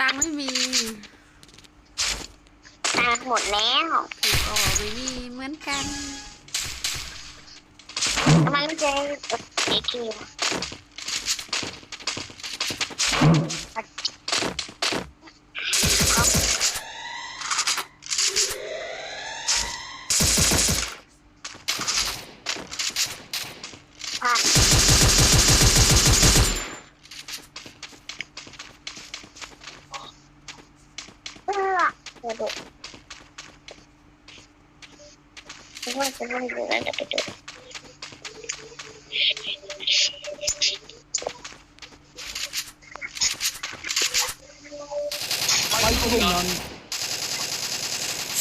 ตังค์ไม่มีตังค์หมดแล้วพี่ก็ไม่มีเหมือนกันทำไมไม่เจอเอคิวผ่าน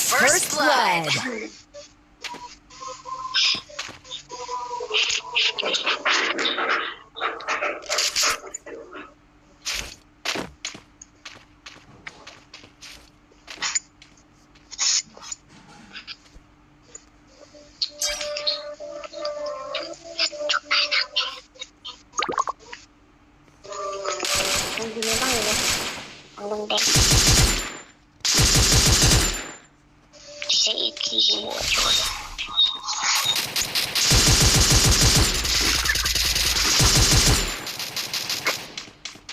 First blood. บ้านเลยของลุงแดงใช้อีกทีหัวชน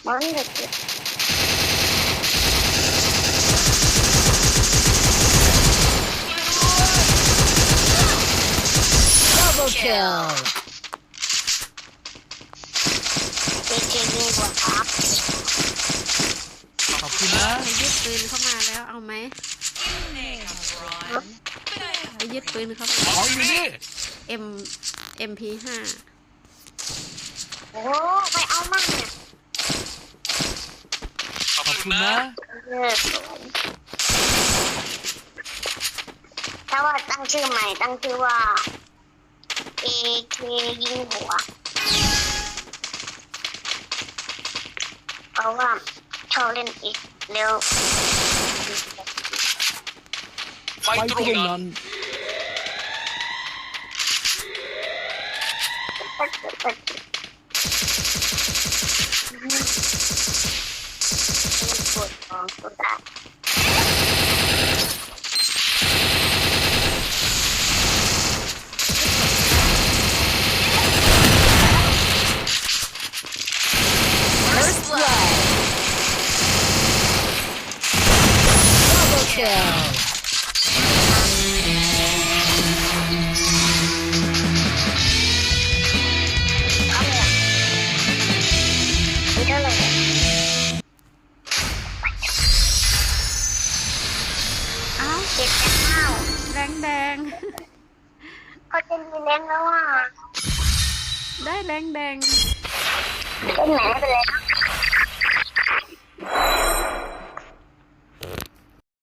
มันเด็ก Double kill. เด็กเ จนี่หัวครับขอบคุณนะไปยึดปืนเข้ามาแล้วเอาไหมไปยึดปืนเข้ามา ของอยู่นี่ M MP ห้าโอ้ไปเอามั่งเนี่ยขอบคุณนะ เลิศสวยถ้าว่าตั้งชื่อใหม่ตั้งชื่อว่า AK ยิงหัว เพราะว่า Colin is no. Fight Ronan. Thank you. Yeah. Đang đàn Có tên gì đang đâu à? Đấy đang đàn Tên mẹ tôi đang